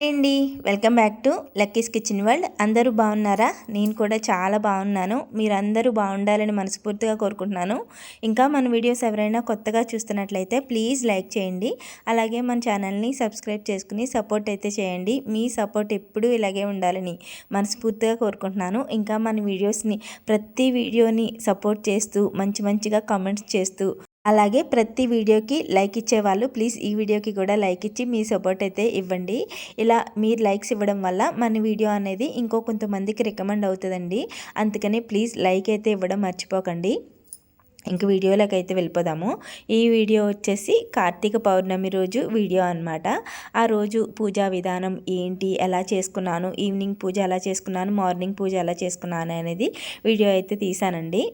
అండి welcome back to Lucky's kitchen world. అందరూ బాగున్నారా? నేను కూడా చాలా బాగున్నాను. మీరందరూ బాగుండాలని మనస్ఫూర్తిగా కోరుకుంటున్నాను. ఇంకా మన వీడియోస్ ఎవరైనా కొత్తగా చూస్తున్నట్లయితే ప్లీజ్ లైక్ చేయండి. అలాగే మన ఛానల్ని సబ్స్క్రైబ్ చేసుకుని సపోర్ట్ అయితే చేయండి. మీ సపోర్ట్ ఎప్పుడూ ఇలాగే ఉండాలని మనస్ఫూర్తిగా కోరుకుంటున్నాను. ఇంకా మన వీడియోస్ని ప్రతి వీడియోని సపోర్ట్ చేస్తూ మంచి మంచిగా కామెంట్స్ చేస్తూ అలాగే ప్రతి వీడియోకి లైక్ ఇచ్చేవాళ్ళు ప్లీజ్ ఈ వీడియోకి కూడా లైక్ ఇచ్చి మీ సపోర్ట్ అయితే ఇవ్వండి. ఇలా మీరు లైక్స్ ఇవ్వడం వల్ల మన వీడియో అనేది ఇంకో కొంతమందికి రికమెండ్ అవుతుందండి. అందుకని ప్లీజ్ లైక్ అయితే ఇవ్వడం మర్చిపోకండి. ఇంక వీడియోలోకి అయితే వెళ్ళిపోదాము. ఈ వీడియో వచ్చేసి కార్తీక పౌర్ణమి రోజు వీడియో అనమాట ఆ రోజు పూజా విధానం ఏంటి? ఎలా చేసుకున్నాను? ఈవినింగ్ పూజ ఎలా చేసుకున్నాను? మార్నింగ్ పూజ ఎలా చేసుకున్నాను అనేది వీడియో అయితే తీసానండి.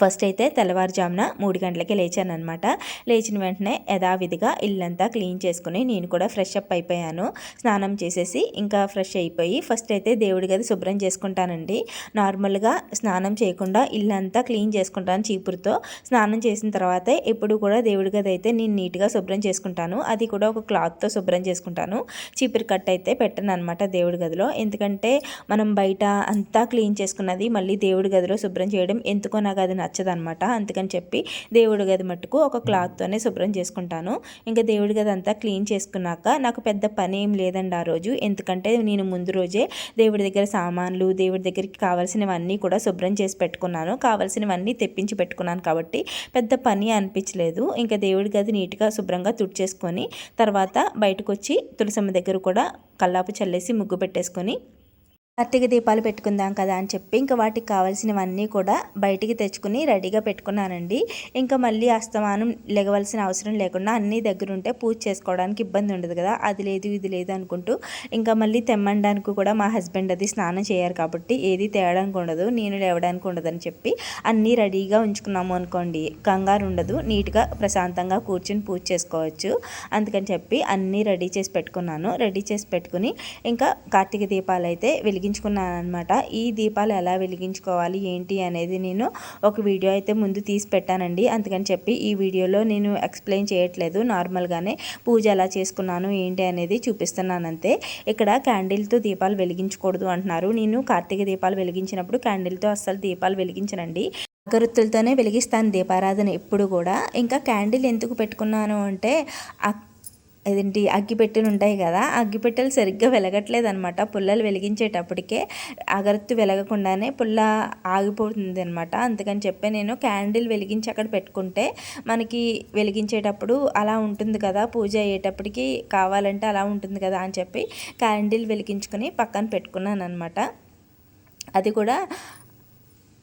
ఫస్ట్ అయితే తెల్లవారుజామున మూడు గంటలకి లేచాను అనమాట లేచిన వెంటనే యథావిధిగా ఇల్లంతా క్లీన్ చేసుకుని నేను కూడా ఫ్రెష్ అప్ అయిపోయాను. స్నానం చేసేసి ఇంకా ఫ్రెష్ అయిపోయి ఫస్ట్ అయితే దేవుడి గది శుభ్రం చేసుకుంటానండి. నార్మల్గా స్నానం చేయకుండా ఇల్లంతా క్లీన్ చేసుకుంటాను చీపురుతో. స్నానం చేసిన తర్వాతే ఎప్పుడు కూడా దేవుడి గది అయితే నేను నీట్గా శుభ్రం చేసుకుంటాను. అది కూడా ఒక క్లాత్తో శుభ్రం చేసుకుంటాను. చీపురు కట్ అయితే పెట్టను అనమాట దేవుడి గదిలో. ఎందుకంటే మనం బయట అంతా క్లీన్ చేసుకున్నది మళ్ళీ దేవుడి గదిలో శుభ్రం చేయడం ఎందుకో నాకు అది నచ్చదనమాట. అందుకని చెప్పి దేవుడి గది మట్టుకు ఒక క్లాత్తోనే శుభ్రం చేసుకుంటాను. ఇంకా దేవుడి గది అంతా క్లీన్ చేసుకున్నాక నాకు పెద్ద పని ఏం లేదండి ఆ రోజు. ఎందుకంటే నేను ముందు రోజే దేవుడి దగ్గర సామాన్లు దేవుడి దగ్గరికి కావాల్సినవన్నీ కూడా శుభ్రం చేసి పెట్టుకున్నాను. కావాల్సినవన్నీ తెప్పించి పెట్టుకున్నాను కాబట్టి పెద్ద పని అనిపించలేదు. ఇంకా దేవుడి గది నీట్గా శుభ్రంగా తుడిచేసుకొని తర్వాత బయటకు వచ్చి తులసమ్మ దగ్గర కూడా కల్లాపు చల్లేసి ముగ్గు పెట్టేసుకొని కార్తీక దీపాలు పెట్టుకుందాం కదా అని చెప్పి ఇంకా వాటికి కావాల్సినవన్నీ కూడా బయటికి తెచ్చుకుని రెడీగా పెట్టుకున్నానండి. ఇంకా మళ్ళీ అస్తమానం లెగవలసిన అవసరం లేకుండా అన్నీ దగ్గర ఉంటే పూజ చేసుకోవడానికి ఇబ్బంది ఉండదు కదా అది లేదు ఇది లేదు అనుకుంటూ ఇంకా మళ్ళీ తెమ్మడానికి కూడా మా హస్బెండ్ అది స్నానం చేయరు కాబట్టి ఏది తేయడానికి ఉండదు నేను లేవడానికి ఉండదని చెప్పి అన్నీ రెడీగా ఉంచుకున్నాము అనుకోండి. కంగారు ఉండదు నీట్గా ప్రశాంతంగా కూర్చుని పూజ చేసుకోవచ్చు. అందుకని చెప్పి అన్నీ రెడీ చేసి పెట్టుకున్నాను. రెడీ చేసి పెట్టుకుని ఇంకా కార్తీక దీపాలు అయితే వెలిగి వెలిగించుకున్నాను అనమాట ఈ దీపాలు ఎలా వెలిగించుకోవాలి ఏంటి అనేది నేను ఒక వీడియో అయితే ముందు తీసి పెట్టానండి. అందుకని చెప్పి ఈ వీడియోలో నేను ఎక్స్ప్లెయిన్ చేయట్లేదు. నార్మల్గానే పూజ ఎలా చేసుకున్నాను ఏంటి అనేది చూపిస్తున్నాను అంతే ఇక్కడ క్యాండిల్తో దీపాలు వెలిగించకూడదు అంటున్నారు. నేను కార్తీక దీపాలు వెలిగించినప్పుడు క్యాండిల్తో అస్సలు దీపాలు వెలిగించనండి. అగరొత్తులతోనే వెలిగిస్తాను దీపారాధన ఎప్పుడు కూడా. ఇంకా క్యాండిల్ ఎందుకు పెట్టుకున్నాను అంటే అదేంటి అగ్గిపెట్టెలు ఉంటాయి కదా అగ్గిపెట్టెలు సరిగ్గా వెలగట్లేదు అనమాట పుల్లలు వెలిగించేటప్పటికే అగరత్తు వెలగకుండానే పుల్ల ఆగిపోతుంది అనమాట అందుకని చెప్పి నేను క్యాండిల్ వెలిగించి అక్కడ పెట్టుకుంటే మనకి వెలిగించేటప్పుడు అలా ఉంటుంది కదా పూజ అయ్యేటప్పటికి కావాలంటే అలా ఉంటుంది కదా అని చెప్పి క్యాండిల్ వెలిగించుకొని పక్కన పెట్టుకున్నాను అనమాట అది కూడా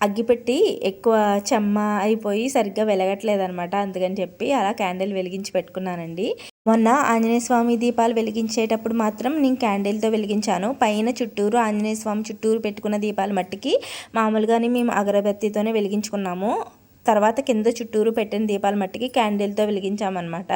అగ్గిపెట్టి ఎక్కువ చెమ్మ అయిపోయి సరిగ్గా వెలగట్లేదనమాట. అందుకని చెప్పి అలా క్యాండిల్ వెలిగించి పెట్టుకున్నానండి. మొన్న ఆంజనేయ స్వామి దీపాలు వెలిగించేటప్పుడు మాత్రం నేను క్యాండిల్తో వెలిగించాను. పైన చుట్టూరు ఆంజనేయ స్వామి చుట్టూరు పెట్టుకున్న దీపాలు మట్టికి మామూలుగానే మేము అగరబత్తితోనే వెలిగించుకున్నాము. తర్వాత కింద చుట్టూరు పెట్టిన దీపాల మట్టికి క్యాండిల్తో వెలిగించామన్నమాట.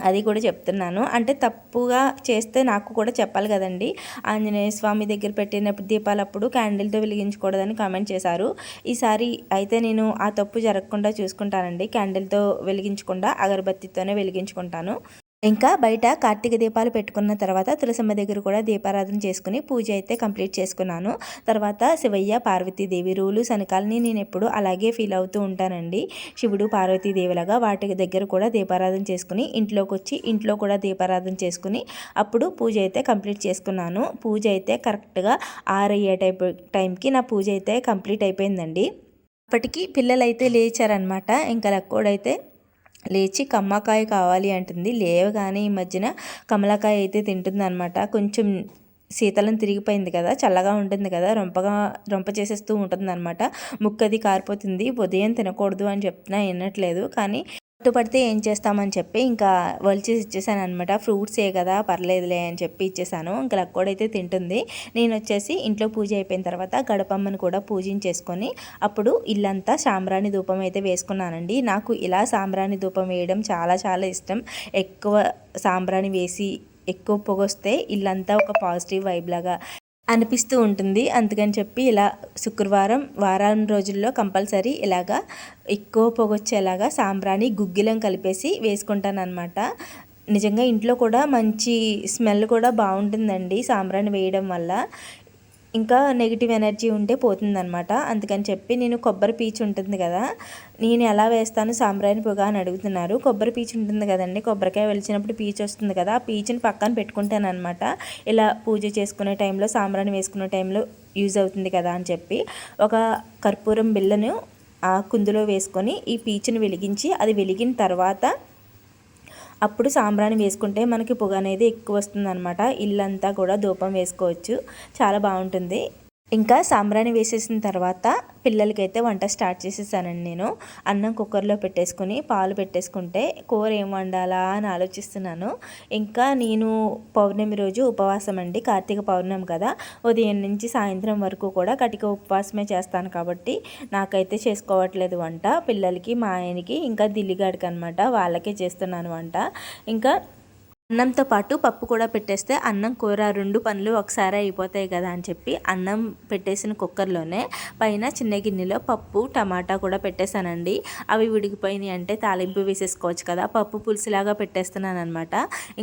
అది కూడా చెప్తున్నాను. అంటే తప్పుగా చేస్తే నాకు కూడా చెప్పాలి కదండి. ఆంజనేయ స్వామి దగ్గర పెట్టినప్పుడు దీపాలప్పుడు క్యాండిల్తో వెలిగించకూడదని కామెంట్ చేశారు. ఈసారి అయితే నేను ఆ తప్పు జరగకుండా చూసుకుంటానండి. క్యాండిల్తో వెలిగించకుండా అగరబత్తితోనే వెలిగించుకుంటాను. ఇంకా బయట కార్తీక దీపాలు పెట్టుకున్న తర్వాత తులసమ్మ దగ్గర కూడా దీపారాధన చేసుకుని పూజ అయితే కంప్లీట్ చేసుకున్నాను. తర్వాత శివయ్య పార్వతీదేవి రూలు శనకాలని నేను ఎప్పుడు అలాగే ఫీల్ అవుతూ ఉంటానండి. శివుడు పార్వతీదేవిలాగా వాటి దగ్గర కూడా దీపారాధన చేసుకుని ఇంట్లోకి వచ్చి ఇంట్లో కూడా దీపారాధన చేసుకుని అప్పుడు పూజ అయితే కంప్లీట్ చేసుకున్నాను. పూజ అయితే కరెక్ట్గా ఆరయ్యే టైప్ టైంకి నా పూజ అయితే కంప్లీట్ అయిపోయిందండి. అప్పటికి పిల్లలైతే లేచారనమాట ఇంకా లక్కోడైతే లేచి కమ్మకాయ కావాలి అంటుంది. లేవగానే ఈ మధ్యన కమలకాయ అయితే తింటుంది అనమాట కొంచెం శీతలం తిరిగిపోయింది కదా చల్లగా ఉంటుంది కదా రొంపగా రొంప చేసేస్తూ ఉంటుంది అనమాట ముక్కది కారిపోతుంది. ఉదయం తినకూడదు అని చెప్తున్నా వినట్లేదు. కానీ పట్టుపడితే ఏం చేస్తామని చెప్పి ఇంకా వలిచేసి ఇచ్చేసాను అనమాట ఫ్రూట్స్ ఏ కదా పర్లేదులే అని చెప్పి ఇచ్చేసాను. ఇంకా లక్కోడైతే తింటుంది. నేను వచ్చేసి ఇంట్లో పూజ అయిపోయిన తర్వాత గడపమ్మను కూడా పూజించేసుకొని అప్పుడు ఇల్లంతా సాంబ్రాణి ధూపం అయితే వేసుకున్నానండి. నాకు ఇలా సాంబ్రాణి ధూపం వేయడం చాలా చాలా ఇష్టం. ఎక్కువ సాంబ్రాణి వేసి ఎక్కువ పొగొస్తే ఇల్లంతా ఒక పాజిటివ్ వైబ్ లాగా అనిపిస్తూ ఉంటుంది. అందుకని చెప్పి ఇలా శుక్రవారం వారం రోజుల్లో కంపల్సరీ ఇలాగా ఎక్కువ పొగొచ్చేలాగా సాంబ్రాణి గుగ్గిలం కలిపేసి వేసుకుంటాను అనమాట నిజంగా ఇంట్లో కూడా మంచి స్మెల్ కూడా బాగుంటుందండి సాంబ్రాణి వేయడం వల్ల. ఇంకా నెగిటివ్ ఎనర్జీ ఉంటే పోతుందనమాట అందుకని చెప్పి నేను కొబ్బరి పీచు ఉంటుంది కదా నేను ఎలా వేస్తాను సాంబ్రాణి పొగ అని అడుగుతున్నారు. కొబ్బరి పీచు ఉంటుంది కదండి కొబ్బరికాయ వెలిచినప్పుడు పీచు వస్తుంది కదా ఆ పీచుని పక్కన పెట్టుకుంటాను అనమాట ఇలా పూజ చేసుకునే టైంలో సాంబ్రాణి వేసుకునే టైంలో యూజ్ అవుతుంది కదా అని చెప్పి ఒక కర్పూరం బిళ్ళను ఆ కుందులో వేసుకొని ఈ పీచుని వెలిగించి అది వెలిగిన తర్వాత అప్పుడు సాంబ్రాణి వేసుకుంటే మనకి పొగ అనేది ఎక్కువ వస్తుంది అనమాట ఇల్లంతా కూడా ధూపం వేసుకోవచ్చు. చాలా బాగుంటుంది. ఇంకా సాంబ్రాణి వేసేసిన తర్వాత పిల్లలకైతే వంట స్టార్ట్ చేసేసానండి నేను. అన్నం కుక్కర్లో పెట్టేసుకుని పాలు పెట్టేసుకుంటే కూర ఏం వండాలా అని ఆలోచిస్తున్నాను. ఇంకా నేను పౌర్ణమి రోజు ఉపవాసం అండి కార్తీక పౌర్ణమి కదా. ఉదయం నుంచి సాయంత్రం వరకు కూడా కటిక ఉపవాసమే చేస్తాను కాబట్టి నాకైతే చేసుకోవట్లేదు వంట. పిల్లలకి మా ఆయనకి ఇంకా దిల్లిగాడికి అనమాట వాళ్ళకే చేస్తున్నాను వంట. ఇంకా అన్నంతో పాటు పప్పు కూడా పెట్టేస్తే అన్నం కూర రెండు పనులు ఒకసారి అయిపోతాయి కదా అని చెప్పి అన్నం పెట్టేసిన కుక్కర్లోనే పైన చిన్న గిన్నెలో పప్పు టమాటా కూడా పెట్టేశానండి. అవి విడిగిపోయినాయి అంటే తాలింపు వేసేసుకోవచ్చు కదా. పప్పు పులుసులాగా పెట్టేస్తున్నాను అనమాట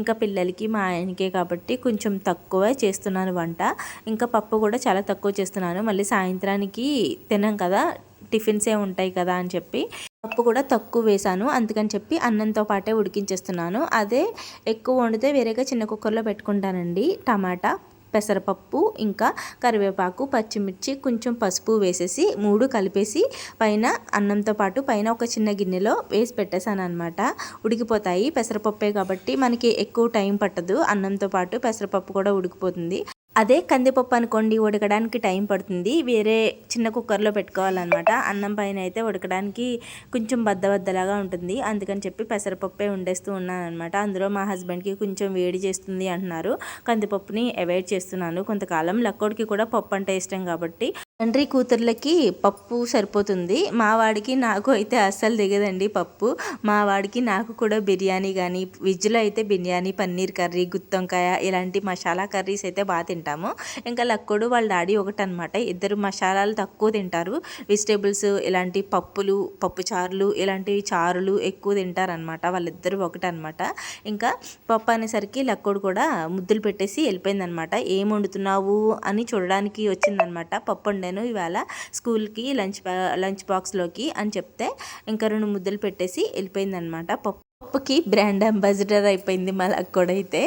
ఇంకా పిల్లలకి మా ఆయనకే కాబట్టి కొంచెం తక్కువ చేస్తున్నాను వంట. ఇంకా పప్పు కూడా చాలా తక్కువ చేస్తున్నాను. మళ్ళీ సాయంత్రానికి తినాం కదా. టిఫిన్సే ఉంటాయి కదా అని చెప్పి పప్పు కూడా తక్కువ వేసాను అందుకని చెప్పి అన్నంతో పాటే ఉడికించేస్తున్నాను. అదే ఎక్కువ వండితే వేరేగా చిన్న కుక్కర్లో పెట్టుకుంటానండి. టమాటా పెసరపప్పు ఇంకా కరివేపాకు పచ్చిమిర్చి కొంచెం పసుపు వేసేసి మూడు కలిపేసి పైన అన్నంతో పాటు పైన ఒక చిన్న గిన్నెలో వేసి పెట్టేశాను అనమాట ఉడికిపోతాయి. పెసరపప్పే కాబట్టి మనకి ఎక్కువ టైం పట్టదు. అన్నంతో పాటు పెసరపప్పు కూడా ఉడికిపోతుంది. అదే కందిపప్పు అనుకోండి ఉడకడానికి టైం పడుతుంది. వేరే చిన్న కుక్కర్లో పెట్టుకోవాలన్నమాట. అన్నం పైన అయితే ఉడకడానికి కొంచెం బద్దబద్దలాగా ఉంటుంది. అందుకని చెప్పి పెసరపప్పే వండేస్తూ ఉన్నాను అనమాట అందులో మా హస్బెండ్కి కొంచెం వేడి చేస్తుంది అంటున్నారు. కందిపప్పుని అవాయిడ్ చేస్తున్నాను. కొంతకాలం లక్కోడికి కూడా పప్పు అంటే ఇష్టం కాబట్టి తండ్రి కూతుర్లకి పప్పు సరిపోతుంది. మా వాడికి నాకు అయితే అస్సలు దిగదండి పప్పు. మా వాడికి నాకు కూడా బిర్యానీ కానీ వెజ్లో అయితే బిర్యానీ పన్నీర్ కర్రీ గుత్తొంకాయ ఇలాంటి మసాలా కర్రీస్ అయితే బాగా తింటాము. ఇంకా లక్కుడు వాళ్ళ డాడీ ఒకటి అనమాట ఇద్దరు మసాలాలు తక్కువ తింటారు. వెజిటేబుల్స్ ఇలాంటి పప్పులు పప్పు చారులు ఇలాంటివి చారులు ఎక్కువ తింటారనమాట. వాళ్ళిద్దరు ఒకటి అనమాట ఇంకా పప్పు అనేసరికి లక్కుడు కూడా ముద్దులు పెట్టేసి వెళ్ళిపోయిందనమాట. ఏం వండుతున్నావు? అని చూడడానికి వచ్చిందనమాట. పప్పు వండాను ఇవాళ స్కూల్కి లంచ్ లంచ్ బాక్స్లోకి అని చెప్తే ఇంకా రెండు ముద్దలు పెట్టేసి వెళ్ళిపోయిందనమాట. పప్పు షాప్కి బ్రాండ్ అంబాసిడర్ అయిపోయింది మా లక్కోడైతే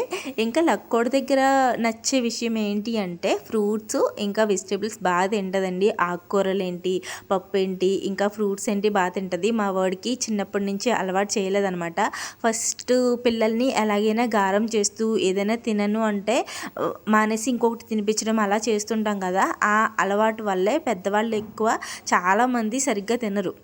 ఇంకా లక్కోడ దగ్గర నచ్చే విషయం ఏంటి అంటే ఫ్రూట్స్ ఇంకా వెజిటేబుల్స్ బాగా తింటుందండి. ఆకుకూరలు ఏంటి పప్పు ఏంటి ఇంకా ఫ్రూట్స్ ఏంటి బాగా తింటుంది. మా వాడికి చిన్నప్పటి నుంచి అలవాటు చేయలేదనమాట ఫస్ట్ పిల్లల్ని ఎలాగైనా గారం చేస్తూ ఏదైనా తినను అంటే మానేసి ఇంకొకటి తినిపించడం అలా చేస్తుంటాం కదా. ఆ అలవాటు వల్లే పెద్దవాళ్ళు ఎక్కువ చాలామంది సరిగ్గా తినరు.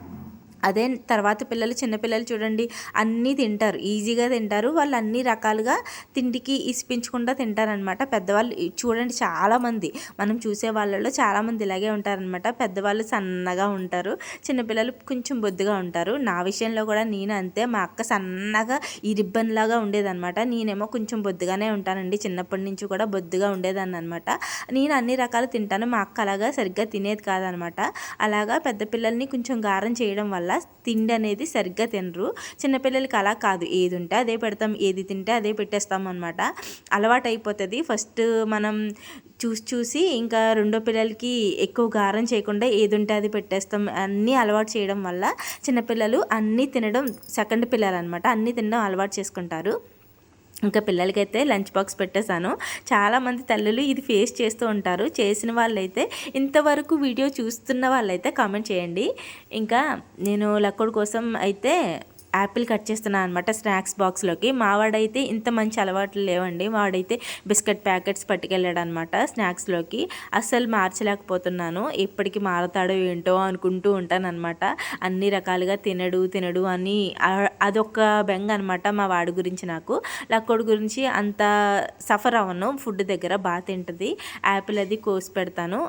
అదే తర్వాత పిల్లలు చిన్నపిల్లలు చూడండి అన్నీ తింటారు. ఈజీగా తింటారు. వాళ్ళు అన్ని రకాలుగా తిండికి ఇసిపించకుండా తింటారనమాట. పెద్దవాళ్ళు చూడండి చాలామంది మనం చూసే వాళ్ళలో చాలామంది ఇలాగే ఉంటారనమాట. పెద్దవాళ్ళు సన్నగా ఉంటారు. చిన్నపిల్లలు కొంచెం బొద్దుగా ఉంటారు. నా విషయంలో కూడా నేను అంతే. మా అక్క సన్నగా ఈ రిబ్బన్ లాగా నేనేమో కొంచెం బొద్దుగానే ఉంటానండి. చిన్నప్పటి నుంచి కూడా బొద్దుగా ఉండేదాన్ని అనమాట నేను అన్ని రకాలు తింటాను. మా అక్క అలాగా సరిగ్గా తినేది కాదనమాట. అలాగా పెద్ద పిల్లల్ని కొంచెం గారం చేయడం వల్ల తిండి అనేది సరిగ్గా తినరు. చిన్నపిల్లలకి అలా కాదు. ఏది ఉంటే అదే పెడతాం ఏది తింటే అదే పెట్టేస్తాం అనమాట అలవాటు అయిపోతుంది. ఫస్ట్ మనం చూసి చూసి ఇంకా రెండో పిల్లలకి ఎక్కువ గారం చేయకుండా ఏది ఉంటే అది పెట్టేస్తాం. అన్నీ అలవాటు చేయడం వల్ల చిన్నపిల్లలు అన్నీ తినడం సెకండ్ పిల్లలు అనమాట అన్నీ తినడం అలవాటు చేసుకుంటారు. ఇంకా పిల్లలకైతే లంచ్ బాక్స్ పెట్టేశాను. చాలామంది తల్లులు ఇది ఫేస్ చేస్తూ ఉంటారు. చేసిన వాళ్ళైతే ఇంతవరకు వీడియో చూస్తున్న వాళ్ళైతే కామెంట్ చేయండి. ఇంకా నేను లక్కడి కోసం అయితే యాపిల్ కట్ చేస్తున్నాను అనమాట స్నాక్స్ బాక్స్లోకి. మావాడైతే ఇంత మంచి అలవాట్లు లేవండి. వాడైతే బిస్కెట్ ప్యాకెట్స్ పట్టుకెళ్ళాడు అనమాట స్నాక్స్లోకి. అస్సలు మార్చలేకపోతున్నాను. ఎప్పటికి మారతాడో ఏంటో అనుకుంటూ ఉంటాను అనమాట అన్ని రకాలుగా తినడు తినడు అని అదొక బెంగ అనమాట మా వాడి గురించి నాకు. లక్కోడి గురించి అంత సఫర్ అవ్వను. ఫుడ్ దగ్గర బాగా తింటుంది. యాపిల్ అది కోసి పెడతాను.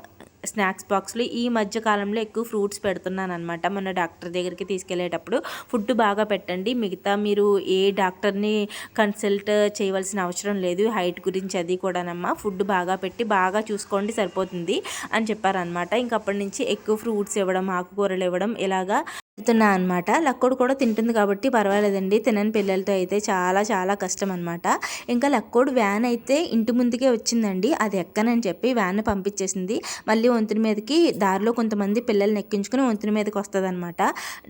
స్నాక్స్ బాక్స్లో ఈ మధ్య కాలంలో ఎక్కువ ఫ్రూట్స్ పెడుతున్నాను అనమాట మొన్న డాక్టర్ దగ్గరికి తీసుకెళ్ళేటప్పుడు ఫుడ్ బాగా పెట్టండి. మిగతా మీరు ఏ డాక్టర్ని కన్సల్ట్ చేయవలసిన అవసరం లేదు. హైట్ గురించి అది కూడానమ్మా. ఫుడ్ బాగా పెట్టి బాగా చూసుకోండి సరిపోతుంది అని చెప్పారనమాట ఇంకప్పటి నుంచి ఎక్కువ ఫ్రూట్స్ ఇవ్వడం ఆకుకూరలు ఇవ్వడం ఇలాగా తింటున్నా అనమాట లక్కోడు కూడా తింటుంది కాబట్టి పర్వాలేదండి. తినని పిల్లలతో అయితే చాలా చాలా కష్టం అనమాట ఇంకా లక్కోడు వ్యాన్ అయితే ఇంటి ముందుకే వచ్చిందండి. అది ఎక్కనని చెప్పి వ్యాన్ పంపించేసింది. మళ్ళీ వంతుని మీదకి దారిలో కొంతమంది పిల్లల్ని ఎక్కించుకుని వంతుని మీదకి వస్తుంది అనమాట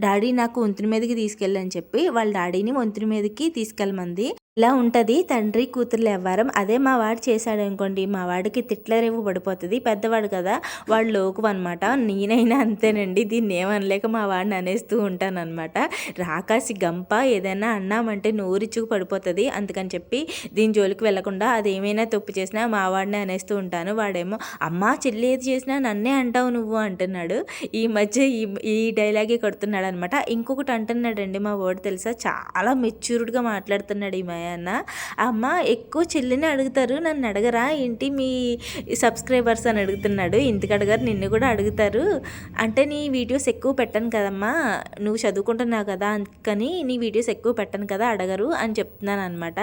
డాడీ నాకు వంతుని మీదకి తీసుకెళ్ళని చెప్పి వాళ్ళ డాడీని వంతుని మీదకి తీసుకెళ్ళమంది. ఇలా ఉంటుంది. తండ్రి కూతుర్లు ఎవ్వరం. అదే మా వాడు చేశాడు అనుకోండి మా వాడికి తిట్లరేవు పడిపోతుంది. పెద్దవాడు కదా వాడు లోకు అనమాట నేనైనా అంతేనండి దీన్ని ఏమనలేక మా వాడిని అనేస్తూ ఉంటాను అనమాట రాకాసి గంప ఏదైనా అన్నామంటే నోరిచ్చుకు పడిపోతుంది. అందుకని చెప్పి దీని జోలికి వెళ్ళకుండా అది ఏమైనా తప్పు చేసినా మా వాడిని అనేస్తూ ఉంటాను. వాడేమో అమ్మా చెల్లి ఏది చేసినా నన్నే అంటావు నువ్వు అంటున్నాడు. ఈ మధ్య ఈ ఈ డైలాగే కొడుతున్నాడు అనమాట ఇంకొకటి అంటున్నాడండి మా వాడు తెలుసా? చాలా మెచ్యూర్డ్గా మాట్లాడుతున్నాడు ఈ ఉన్నాయన్న అమ్మ ఎక్కువ చెల్లిని అడుగుతారు నన్ను అడగరా? ఏంటి మీ సబ్స్క్రైబర్స్ అని అడుగుతున్నాడు. ఇంటికి అడగారు నిన్ను కూడా అడుగుతారు. అంటే నీ వీడియోస్ ఎక్కువ పెట్టను కదమ్మా. నువ్వు చదువుకుంటున్నావు కదా అందుకని నీ వీడియోస్ ఎక్కువ పెట్టను కదా అడగరు అని చెప్తున్నాను అనమాట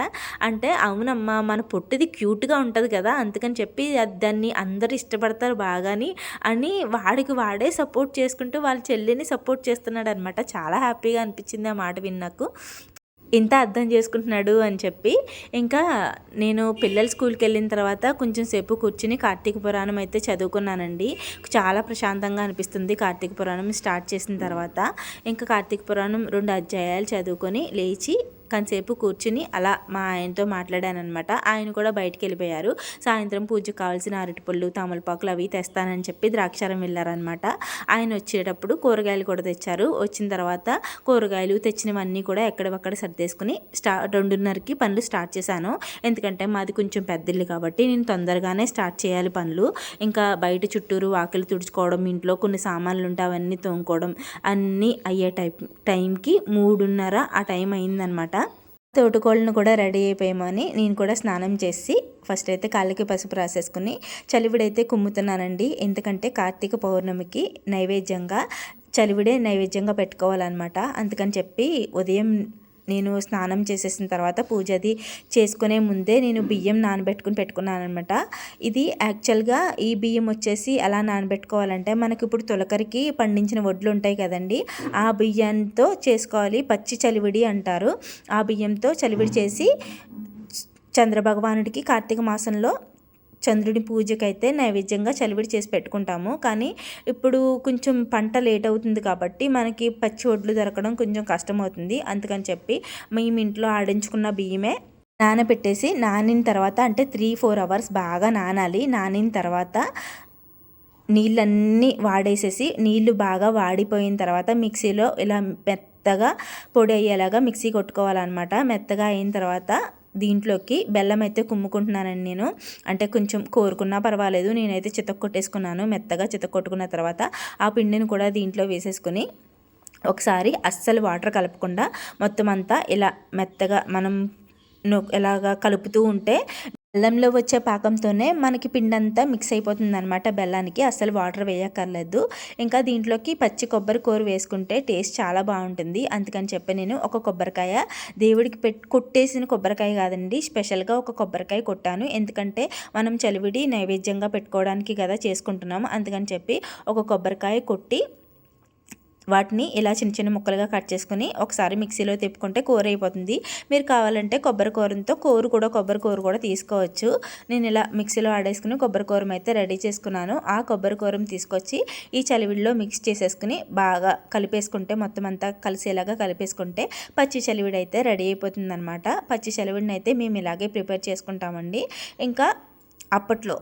అంటే అవునమ్మా మన పొట్టిది క్యూట్గా ఉంటుంది కదా అందుకని చెప్పి దాన్ని అందరు ఇష్టపడతారు బాగాని అని వాడికి వాడే సపోర్ట్ చేసుకుంటూ వాళ్ళ చెల్లిని సపోర్ట్ చేస్తున్నాడు అనమాట చాలా హ్యాపీగా అనిపించింది ఆ మాట విన్నాకు. ఇంత అర్థం చేసుకుంటున్నాడు అని చెప్పి ఇంకా నేను పిల్లల స్కూల్కి వెళ్ళిన తర్వాత కొంచెం సేపు కూర్చుని కార్తీక పురాణం అయితే చదువుకున్నానండి. చాలా ప్రశాంతంగా అనిపిస్తుంది కార్తీక పురాణం స్టార్ట్ చేసిన తర్వాత. ఇంకా కార్తీక పురాణం రెండు అధ్యాయాలు చదువుకొని లేచి కాసేపు కూర్చుని అలా మా ఆయనతో మాట్లాడానమాట ఆయన కూడా బయటికి వెళ్ళిపోయారు సాయంత్రం పూజకు కావాల్సిన అరటిపళ్ళు తమలపాకులు అవి తెస్తానని చెప్పి ద్రాక్షారం వెళ్ళారనమాట ఆయన వచ్చేటప్పుడు కూరగాయలు కూడా తెచ్చారు. వచ్చిన తర్వాత కూరగాయలు తెచ్చినవన్నీ కూడా ఎక్కడొక్కడ సర్దేసుకుని స్టా రెండున్నరకి పనులు స్టార్ట్ చేశాను. ఎందుకంటే మాది కొంచెం పెద్దిల్లు కాబట్టి నేను తొందరగానే స్టార్ట్ చేయాలి పనులు. ఇంకా బయట చుట్టూరు వాకిలు తుడుచుకోవడం ఇంట్లో కొన్ని సామాన్లు ఉంటే అవన్నీ తోముకోవడం అన్నీ అయ్యే టైం టైంకి మూడున్నర ఆ టైం అయిందనమాట తోటకోళ్ళను కూడా రెడీ అయిపోయామని నేను కూడా స్నానం చేసి ఫస్ట్ అయితే కాళ్ళకి పసుపు రాసేసుకుని చలివిడైతే కుమ్ముతున్నానండి. ఎందుకంటే కార్తీక పౌర్ణమికి నైవేద్యంగా చలివిడే నైవేద్యంగా పెట్టుకోవాలన్నమాట. అందుకని చెప్పి ఉదయం నేను స్నానం చేసేసిన తర్వాత పూజ అది చేసుకునే ముందే నేను బియ్యం నానబెట్టుకుని పెట్టుకున్నాను అనమాట ఇది యాక్చువల్గా ఈ బియ్యం వచ్చేసి ఎలా నానబెట్టుకోవాలంటే మనకి ఇప్పుడు తొలకరికి పండించిన వడ్లు ఉంటాయి కదండి ఆ బియ్యంతో చేసుకోవాలి పచ్చి చలివిడి అంటారు. ఆ బియ్యంతో చలివిడి చేసి చంద్రభగవానుడికి కార్తీక మాసంలో చంద్రుడి పూజకైతే నైవేద్యంగా చలివిడి చేసి పెట్టుకుంటాము. కానీ ఇప్పుడు కొంచెం పంట లేట్ అవుతుంది కాబట్టి మనకి పచ్చి ఒడ్లు దొరకడం కొంచెం కష్టమవుతుంది. అందుకని చెప్పి మేము ఇంట్లో ఆడించుకున్న బియ్యమే నానబెట్టేసి నానిన తర్వాత అంటే త్రీ ఫోర్ అవర్స్ బాగా నానాలి. నానిన తర్వాత నీళ్ళన్నీ వాడేసేసి నీళ్ళు బాగా వాడిపోయిన తర్వాత మిక్సీలో ఇలా మెత్తగా పొడి అయ్యేలాగా మిక్సీ కొట్టుకోవాలన్నమాట. మెత్తగా అయిన తర్వాత దీంట్లోకి బెల్లం అయితే కుమ్ముకుంటున్నానండి నేను. అంటే కొంచెం కోరుకున్నా పర్వాలేదు. నేనైతే చితక్కొట్టేసుకున్నాను మెత్తగా చితక్కొట్టుకున్న తర్వాత ఆ పిండిని కూడా దీంట్లో వేసేసుకొని ఒకసారి అస్సలు వాటర్ కలపకుండా మొత్తం అంతా ఇలా మెత్తగా మనం ఎలాగా కలుపుతూ ఉంటే బెల్లంలో వచ్చే పాకంతోనే మనకి పిండి అంతా మిక్స్ అయిపోతుంది అనమాట బెల్లానికి. అసలు వాటర్ వేయక్కర్లేదు. ఇంకా దీంట్లోకి పచ్చి కొబ్బరి కూర వేసుకుంటే టేస్ట్ చాలా బాగుంటుంది. అందుకని చెప్పి నేను ఒక కొబ్బరికాయ దేవుడికి పెట్ కొట్టేసిన కొబ్బరికాయ కాదండి స్పెషల్గా ఒక కొబ్బరికాయ కొట్టాను. ఎందుకంటే మనం చలివిడి నైవేద్యంగా పెట్టుకోవడానికి కదా చేసుకుంటున్నాము అందుకని చెప్పి ఒక కొబ్బరికాయ కొట్టి వాటిని ఇలా చిన్న చిన్న ముక్కలుగా కట్ చేసుకుని ఒకసారి మిక్సీలో తిప్పుకుంటే కూర అయిపోతుంది. మీరు కావాలంటే కొబ్బరి కూరతో కూర కూడా కొబ్బరి కూర కూడా తీసుకోవచ్చు. నేను ఇలా మిక్సీలో ఆడేసుకుని కొబ్బరి కూరం అయితే రెడీ చేసుకున్నాను. ఆ కొబ్బరి కూరం తీసుకొచ్చి ఈ చలివిడిలో మిక్స్ చేసేసుకుని బాగా కలిపేసుకుంటే మొత్తం అంతా కలిసేలాగా కలిపేసుకుంటే పచ్చి చలివిడి అయితే రెడీ అయిపోతుంది అనమాట పచ్చి చలివిడిని అయితే మేము ఇలాగే ప్రిపేర్ చేసుకుంటామండి. ఇంకా అప్పట్లో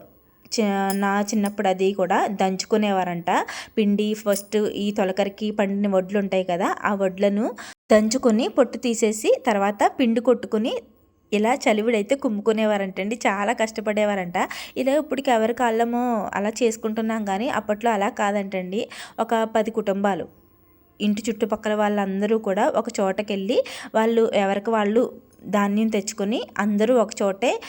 నా చిన్నప్పుడు అది కూడా దంచుకునేవారంట. పిండి ఫస్ట్ ఈ తొలకరికి పండిన వడ్లు ఉంటాయి కదా ఆ వడ్లను దంచుకొని పొట్టు తీసేసి తర్వాత పిండి కొట్టుకుని ఇలా చలివిడైతే కుమ్ముకునేవారంటండి. చాలా కష్టపడేవారంట. ఇలా ఇప్పటికి ఎవరి కాళ్ళమో అలా చేసుకుంటున్నాం కానీ అప్పట్లో అలా కాదంటండి. ఒక పది కుటుంబాలు. ఇంటి చుట్టుపక్కల వాళ్ళందరూ కూడా ఒక చోటకెళ్ళి వాళ్ళు ఎవరికి వాళ్ళు ధాన్యం తెచ్చుకొని అందరూ ఒక చోటే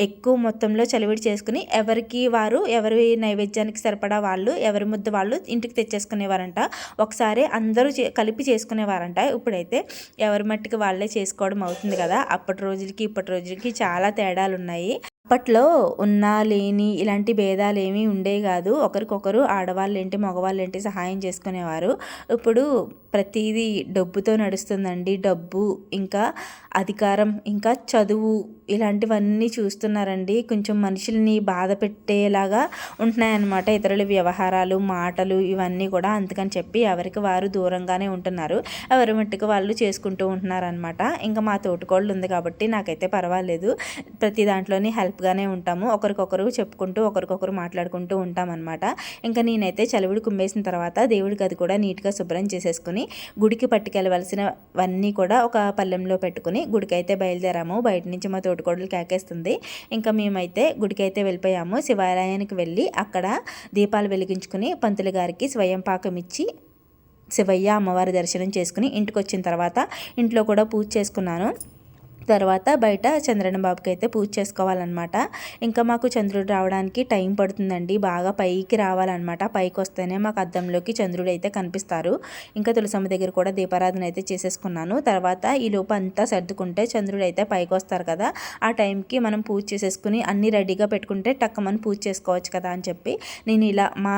ఎక్కువ మొత్తంలో చలివిడి చేసుకుని ఎవరికి వారు ఎవరి నైవేద్యానికి సరిపడా వాళ్ళు ఎవరి ముద్ద వాళ్ళు ఇంటికి తెచ్చేసుకునేవారంట. ఒకసారి అందరూ కలిపి చేసుకునేవారంట. ఇప్పుడైతే ఎవరి మట్టికి వాళ్ళే చేసుకోవడం అవుతుంది కదా. అప్పటి రోజులకి ఇప్పటి రోజులకి చాలా తేడాలు ఉన్నాయి అప్పట్లో ఉన్నా లేని ఇలాంటి భేదాలు ఏమీ ఉండేవి కాదు. ఒకరికొకరు ఆడవాళ్ళేంటి మగవాళ్ళేంటి మగవాళ్ళు ఏంటి సహాయం చేసుకునేవారు. ఇప్పుడు ప్రతిదీ డబ్బుతో నడుస్తుందండి. డబ్బు ఇంకా అధికారం ఇంకా చదువు ఇలాంటివన్నీ చూస్తున్నారండి. కొంచెం మనుషుల్ని బాధ పెట్టేలాగా ఉంటున్నాయన్నమాట ఇతరుల వ్యవహారాలు మాటలు ఇవన్నీ కూడా. అందుకని చెప్పి ఎవరికి వారు దూరంగానే ఉంటున్నారు. ఎవరి మట్టుకు వాళ్ళు చేసుకుంటూ ఉంటున్నారనమాట ఇంకా మా తోటికోళ్ళు ఉంది కాబట్టి నాకైతే పర్వాలేదు. ప్రతి దాంట్లోని హెల్ప్గానే ఉంటాము. ఒకరికొకరు చెప్పుకుంటూ ఒకరికొకరు మాట్లాడుకుంటూ ఉంటామన్నమాట. ఇంకా నేనైతే చలివిడి కుమ్మేసిన తర్వాత దేవుడి గది కూడా నీట్గా శుభ్రం చేసేసుకుని గుడికి పట్టుకెళ్ళవలసినవన్నీ కూడా ఒక పల్లెంలో పెట్టుకుని గుడికి అయితే బయలుదేరాము. బయట నుంచి మా తోటికోడలు కేకేస్తుంది. ఇంకా మేమైతే గుడికి అయితే వెళ్ళిపోయాము. శివాలయానికి వెళ్ళి అక్కడ దీపాలు వెలిగించుకుని పంతులు గారికి స్వయం పాకం ఇచ్చి శివయ్య అమ్మవారి దర్శనం చేసుకుని ఇంటికి వచ్చిన తర్వాత ఇంట్లో కూడా పూజ చేసుకున్నాను. తర్వాత బయట చంద్రన్న బాబుకి అయితే పూజ చేసుకోవాలన్నమాట. ఇంకా మాకు చంద్రుడు రావడానికి టైం పడుతుందండి. బాగా పైకి రావాలన్నమాట. పైకి వస్తేనే మాకు అద్దంలోకి చంద్రుడు అయితే కనిపిస్తారు. ఇంకా తులసమ్మ దగ్గర కూడా దీపారాధన అయితే చేసేసుకున్నాను. తర్వాత ఈ లోపు అంతా సర్దుకుంటే చంద్రుడు అయితే పైకి వస్తారు కదా. ఆ టైంకి మనం పూజ చేసేసుకుని అన్నీ రెడీగా పెట్టుకుంటే టక్కమని పూజ చేసుకోవచ్చు కదా అని చెప్పి నేను ఇలా మా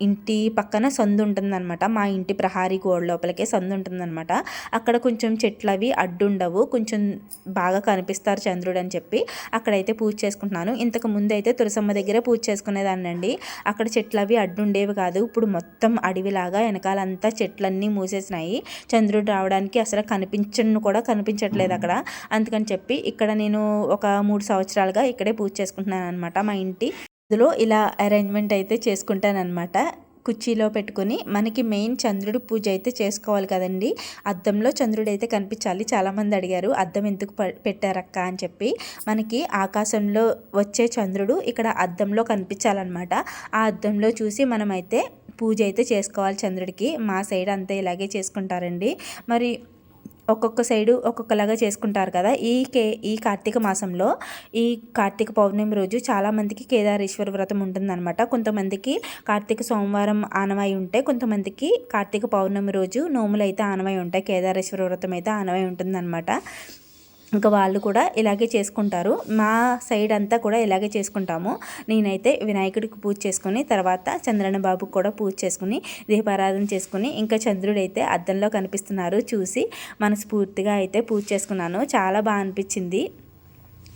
ఇంటి పక్కన సందు ఉంటుందన్నమాట మా ఇంటి ప్రహారీ గోడ లోపలికే సందు ఉంటుందన్నమాట అక్కడ కొంచెం చెట్లు అవి అడ్డుండవు. కొంచెం బాగా కనిపిస్తారు చంద్రుడు అని చెప్పి. అక్కడైతే పూజ చేసుకుంటున్నాను. ఇంతకు ముందు అయితే తులసమ్మ దగ్గర పూజ చేసుకునేదాన్నండి. అక్కడ చెట్లు అవి అడ్డుండేవి కాదు. ఇప్పుడు మొత్తం అడవిలాగా వెనకాలంతా చెట్లన్నీ మూసేసినాయి. చంద్రుడు రావడానికి అసలు కనిపించను కూడా కనిపించట్లేదు అక్కడ. అందుకని చెప్పి ఇక్కడ నేను ఒక మూడు సంవత్సరాలుగా ఇక్కడే పూజ చేసుకుంటున్నాను అనమాట మా ఇంటి అందులో ఇలా అరేంజ్మెంట్ అయితే చేసుకుంటానమాట కుర్చీలో పెట్టుకొని మనకి మెయిన్ చంద్రుడు పూజ అయితే చేసుకోవాలి కదండి. అద్దంలో చంద్రుడు అయితే కనిపించాలి. చాలామంది అడిగారు అద్దం ఎందుకు పెట్టారక్క? అని చెప్పి. మనకి ఆకాశంలో వచ్చే చంద్రుడు ఇక్కడ అద్దంలో కనిపించాలన్నమాట. ఆ అద్దంలో చూసి మనమైతే పూజ అయితే చేసుకోవాలి చంద్రుడికి. మా సైడ్ అంతా ఇలాగే చేసుకుంటారండి. మరి ఒక్కొక్క సైడు ఒక్కొక్కలాగా చేసుకుంటారు కదా. ఈ కే ఈ కార్తీక మాసంలో ఈ కార్తీక పౌర్ణమి రోజు చాలామందికి కేదారేశ్వర వ్రతం ఉంటుందన్నమాట. కొంతమందికి కార్తీక సోమవారం ఆనవాయి ఉంటే కొంతమందికి కార్తీక పౌర్ణమి రోజు నోములు అయితే ఆనవాయి ఉంటాయి కేదారేశ్వర వ్రతం అయితే ఆనవాయి ఉంటుందన్నమాట. ఇంకా వాళ్ళు కూడా ఇలాగే చేసుకుంటారు. మా సైడ్ అంతా కూడా ఇలాగే చేసుకుంటాము. నేనైతే వినాయకుడికి పూజ చేసుకుని తర్వాత చంద్రన్న బాబుకి కూడా పూజ చేసుకుని దీపారాధన చేసుకుని ఇంకా చంద్రుడైతే అద్దంలో కనిపిస్తున్నారు. చూసి మనస్ఫూర్తిగా అయితే పూజ చేసుకున్నాను. చాలా బాగా అనిపించింది.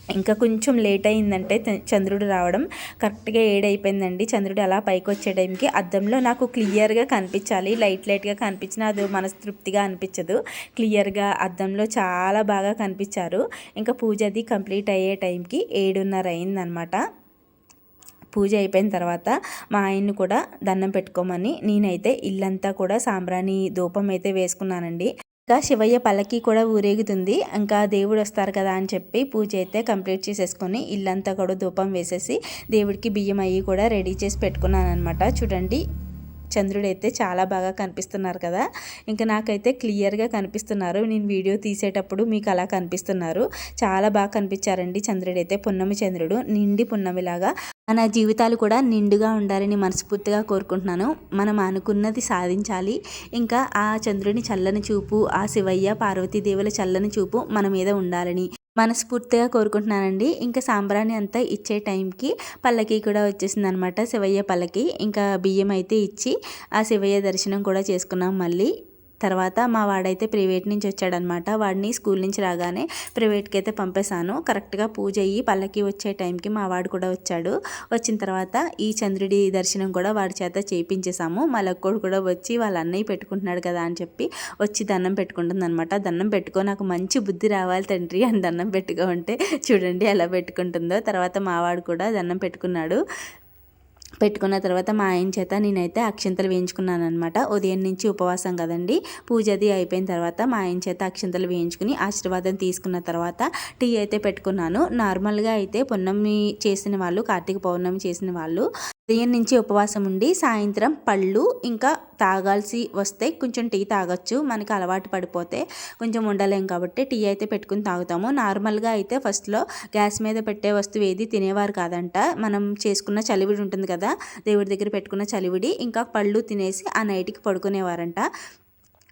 ఇంకా కొంచెం లేట్ అయిందంటే చంద్రుడు రావడం కరెక్ట్గా ఏడైపోయిందండి. చంద్రుడు అలా పైకి వచ్చే టైంకి అద్దంలో నాకు క్లియర్గా కనిపించాలి. లైట్ లైట్గా కనిపించిన అది మనస్తృప్తిగా అనిపించదు. క్లియర్గా అద్దంలో చాలా బాగా కనిపించారు. ఇంకా పూజ అది కంప్లీట్ అయ్యే టైంకి ఏడున్నర అయిందనమాట పూజ అయిపోయిన తర్వాత మా ఆయన్ని కూడా దండం పెట్టుకోమని నేనైతే ఇల్లంతా కూడా సాంబ్రాణి ధూపం అయితే వేసుకున్నానండి. ఇంకా శివయ్య పల్లకి కూడా ఊరేగుతుంది. ఇంకా దేవుడు వస్తారు కదా అని చెప్పి పూజ అయితే కంప్లీట్ చేసేసుకొని ఇల్లంతా కూడా ధూపం వేసేసి దేవుడికి బియ్యం అయ్యి కూడా రెడీ చేసి పెట్టుకున్నాను అనమాట చూడండి చంద్రుడు అయితే చాలా బాగా కనిపిస్తున్నారు కదా. ఇంకా నాకైతే క్లియర్గా కనిపిస్తున్నారు. నేను వీడియో తీసేటప్పుడు మీకు అలా కనిపిస్తున్నారు. చాలా బాగా కనిపించారండి చంద్రుడు అయితే పున్నమి చంద్రుడు నిండి పున్నమిలాగా మన జీవితాలు కూడా నిండుగా ఉండాలని మనస్ఫూర్తిగా కోరుకుంటున్నాను. మనం అనుకున్నది సాధించాలి. ఇంకా ఆ చంద్రుని చల్లని చూపు ఆ శివయ్య పార్వతీదేవుల చల్లని చూపు మన మీద ఉండాలని మనస్ఫూర్తిగా కోరుకుంటున్నానండి. ఇంకా సాంబ్రాణి అంతా ఇచ్చే టైంకి పల్లకి కూడా వచ్చేసింది అనమాట శివయ్య పల్లకి. ఇంకా బియ్యం అయితే ఇచ్చి ఆ శివయ్య దర్శనం కూడా చేసుకున్నాం మళ్ళీ. తర్వాత మా వాడైతే ప్రైవేట్ నుంచి వచ్చాడనమాట. వాడిని స్కూల్ నుంచి రాగానే ప్రైవేట్కి అయితే పంపేశాను. కరెక్ట్గా పూజ అయ్యి పల్లకి వచ్చే టైంకి మా వాడు కూడా వచ్చాడు. వచ్చిన తర్వాత ఈ చంద్రుడి దర్శనం కూడా వాడి చేత చేయించేసాము మా లక్కోడు కూడా వచ్చి వాళ్ళ అన్నయ్య పెట్టుకుంటున్నాడు కదా అని చెప్పి వచ్చి దండం పెట్టుకుంటుంది అనమాట దండం పెట్టుకో నాకు మంచి బుద్ధి రావాలి తండ్రి అని దండం పెట్టుకో ఉంటే చూడండి ఎలా పెట్టుకుంటుందో. తర్వాత మావాడు కూడా దండం పెట్టుకున్నాడు. పెట్టుకున్న తర్వాత మా ఆయన చేత నేనైతే అక్షంతలు వేయించుకున్నాను అనమాట ఉదయం నుంచి ఉపవాసం కదండి. పూజ అది అయిపోయిన తర్వాత మా ఆయన చేత అక్షంతలు వేయించుకుని ఆశీర్వాదం తీసుకున్న తర్వాత టీ అయితే పెట్టుకున్నాను. నార్మల్గా అయితే పున్నమి చేసిన వాళ్ళు కార్తీక పౌర్ణమి చేసిన వాళ్ళు ఉదయం నుంచి ఉపవాసం ఉండి సాయంత్రం పళ్ళు ఇంకా తాగాల్సి వస్తే కొంచెం టీ తాగొచ్చు. మనకి అలవాటు పడిపోతే కొంచెం ఉండలేం కాబట్టి టీ అయితే పెట్టుకుని తాగుతాము. నార్మల్గా అయితే ఫస్ట్లో గ్యాస్ మీద పెట్టే వస్తువు ఏది తినేవారు కాదంట. మనం చేసుకున్న చలివిడి ఉంటుంది కదా దేవుడి దగ్గర పెట్టుకున్న చలివిడి ఇంకా పళ్ళు తినేసి ఆ నైట్కి పడుకునేవారంట.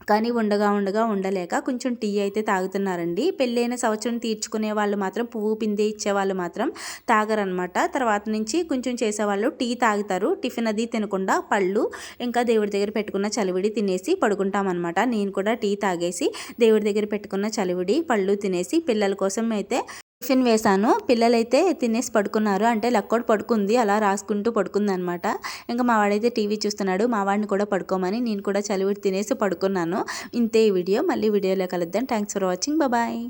కానీ ఉండగా ఉండగా ఉండలేక కొంచెం టీ అయితే తాగుతున్నారండి. పెళ్ళైన సంవత్సరం తీర్చుకునే వాళ్ళు మాత్రం పువ్వు పిండి ఇచ్చే వాళ్ళు మాత్రం తాగరనమాట తర్వాత నుంచి కొంచెం చేసేవాళ్ళు టీ తాగుతారు. టిఫిన్ అది తినకుండా పళ్ళు ఇంకా దేవుడి దగ్గర పెట్టుకున్న చలివిడి తినేసి పడుకుంటామన్నమాట. నేను కూడా టీ తాగేసి దేవుడి దగ్గర పెట్టుకున్న చలివిడి పళ్ళు తినేసి పిల్లల కోసం అయితే టిఫిన్ వేశాను. పిల్లలైతే తినేసి పడుకున్నారు. అంటే లక్కోడు పడుకుంది. అలా రాసుకుంటూ పడుకుంది అనమాట ఇంకా మా వాడైతే టీవీ చూస్తున్నాడు. మా వాడిని కూడా పడుకోమని నేను కూడా చలివిడి తినేసి పడుకున్నాను. ఇంతే ఈ వీడియో. మళ్ళీ వీడియోలో కలుద్దాం. Thanks for watching. బాయ్.